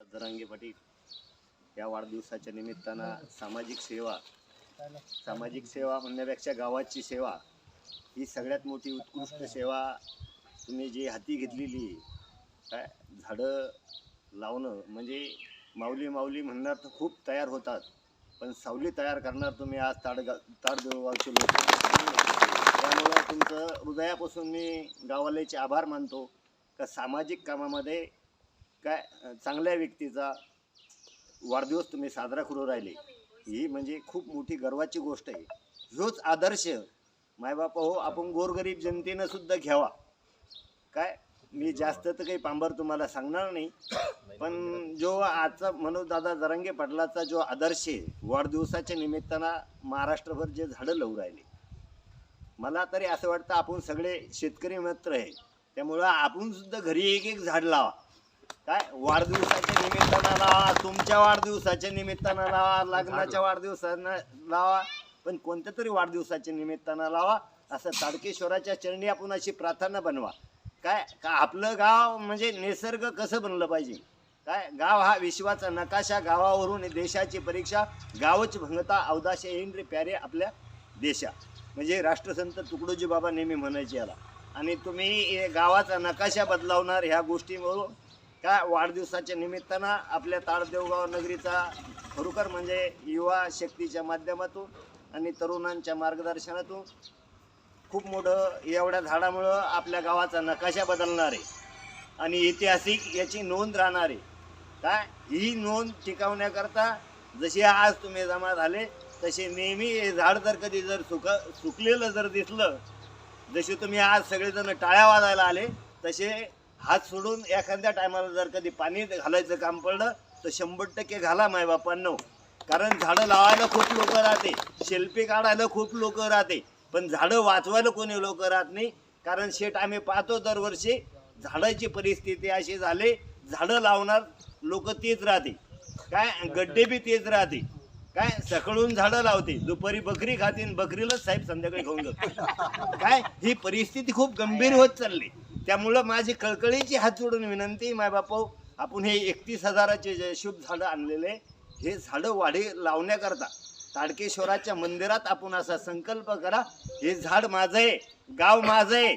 जरांगे पाटील या वाढदिवसाच्या निमित्तानं सामाजिक सेवा सामाजिक सेवा म्हणण्यापेक्षा गावाची सेवा ही सगळ्यात मोठी उत्कृष्ट सेवा तुम्ही जी हाती घेतलेली काय झाडं लावणं म्हणजे माऊली माऊली म्हणणार तर खूप तयार होतात पण सावली तयार करणार तुम्ही आज ताडगा ताडदेवगावचे लोक. त्यामुळं तुमचं हृदयापासून मी गावाल्याचे आभार मानतो. का सामाजिक कामामध्ये काय चांगल्या व्यक्तीचा वाढदिवस तुम्ही साजरा करू राहिले. ही म्हणजे खूप मोठी गर्वाची गोष्ट आहे. ह्योच आदर्श मायबापा हो आपण गोरगरीब जनतेनं सुद्धा घ्यावा. काय मी जास्त तर काही पांबर तुम्हाला सांगणार नाही पण जो आजचा मनोजदादा जरंगे जरांगे पाटलाचा जो आदर्श आहे वाढदिवसाच्या निमित्तानं महाराष्ट्रभर जे झाडं लावू राहिले. मला तरी असं वाटतं आपण सगळे शेतकरी मित्र आहे त्यामुळं आपण सुद्धा घरी एक एक झाड लावा. काय? वाढदिवसाच्या निमित्तानं लावा तुमच्या वाढदिवसाच्या निमित्तानं लावा लग्नाच्या वाढदिवसानं लावा पण कोणत्या तरी वाढदिवसाच्या निमित्तानं लावा असं तारकेश्वराच्या चरणी आपण अशी प्रार्थना बनवा. काय? का आपलं गाव म्हणजे निसर्ग कसं बनलं पाहिजे? काय? गाव हा विश्वाचा नकाशा गावावरून देशाची परीक्षा गावच भंगता अवदाशे येईन रे प्यारे आपल्या देशा. म्हणजे राष्ट्रसंत तुकडोजी बाबा नेहमी म्हणायचे याला. आणि तुम्ही गावाचा नकाशा बदलावणार ह्या गोष्टीवरून काय वाढदिवसाच्या निमित्तानं आपल्या ताळदेवगाव नगरीचा खरोखर म्हणजे युवा शक्तीच्या माध्यमातून आणि तरुणांच्या मार्गदर्शनातून खूप मोठं एवढ्या झाडामुळं आपल्या गावाचा नकाशा बदलणार आहे आणि ऐतिहासिक याची नोंद राहणार. आहे काय? ही नोंद टिकवण्याकरता जशी आज तुम्ही जमा झाले तसे नेहमी हे झाड जर कधी जर सुक सुकलेलं जर दिसलं जसे तुम्ही आज सगळेजण टाळ्या वाजायला आले तसे हात सोडून एखाद्या टायमाला जर कधी पाणी घालायचं काम पडलं तर शंभर टक्के घाला मायबापांनो. कारण झाडं लावायला खूप लोक राहते शेल्फी काढायला खूप लोक राहते पण झाडं वाचवायला कोणी लोक राहत नाही. कारण शेट आम्ही पाहतो दरवर्षी झाडाची परिस्थिती अशी झाली झाडं लावणार लोक तेच राहते. काय गड्डे बी तेच राहते. काय सकाळून झाडं लावते दुपारी बकरी खाते बकरीलाच साहेब संध्याकाळी खाऊन जातो. काय ही परिस्थिती खूप गंभीर होत चालली. त्यामुळं माझी कळकळीची हात जोडून विनंती माय बापू आपण हे एकतीस हजाराचे जे शुभ झाडं आणलेले हे झाडं वाढी लावण्याकरता ताडकेश्वराच्या मंदिरात आपण असा संकल्प करा हे झाड माझं आहे गाव माझं आहे.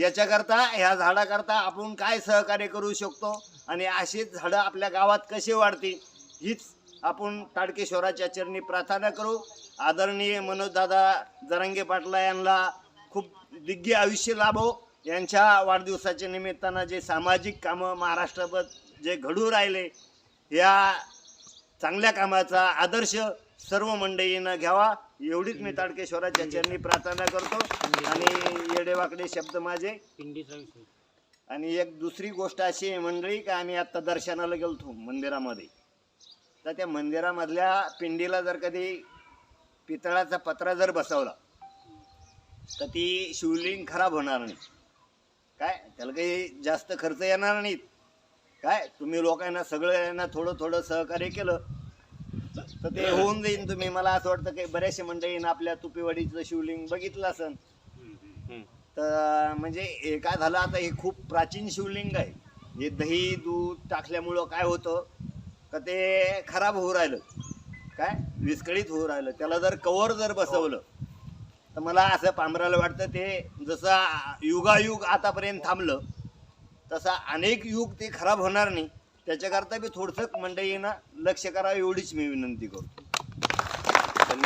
याच्याकरता ह्या झाडाकरता आपण काय सहकार्य करू शकतो? आणि अशीच झाडं आपल्या गावात कशी वाढतील? हीच आपण ताडकेश्वराच्या चरणी प्रार्थना करू. आदरणीय मनोजदादा जरांगे पाटला यांना खूप दिग्गी आयुष्य लाभो. यांच्या वाढदिवसाच्या निमित्तानं जे सामाजिक कामं महाराष्ट्राभर जे घडू राहिले या चांगल्या कामाचा आदर्श सर्व मंडळीनं घ्यावा. एवढीच मी ताडकेश्वराच्या चरणी प्रार्थना करतो. आणि येडेवाकडे शब्द माझे. आणि एक दुसरी गोष्ट अशी आहे मंडळी का आम्ही आता दर्शनाला गेलतो मंदिरामध्ये. तर त्या मंदिरामधल्या पिंडीला जर कधी पितळाचा पत्रा जर बसवला तर ती शिवलिंग खराब होणार नाही. काय? त्याला काही जास्त खर्च येणार नाहीत. काय? तुम्ही लोकांना सगळ्यांना थोडं थोडं सहकार्य केलं तर ते होऊन जाईन तुम्ही. मला असं वाटतं की बऱ्याचशा मंडळीनं आपल्या तुपेवाडीचं शिवलिंग बघितलं असन तर म्हणजे हे काय झालं? आता हे खूप प्राचीन शिवलिंग आहे. हे दही दूध टाकल्यामुळं काय होतं? का ते खराब होऊ राहिलं. काय? विस्कळीत होऊ राहिलं. त्याला जर कवर जर बसवलं तर मला असं पांभराला वाटतं ते जसं युगायुग आतापर्यंत थांबलं तसा अनेक युग ते खराब होणार नाही. त्याच्याकरता बी थोडंसं मंडळींना लक्ष करावं एवढीच मी विनंती करतो.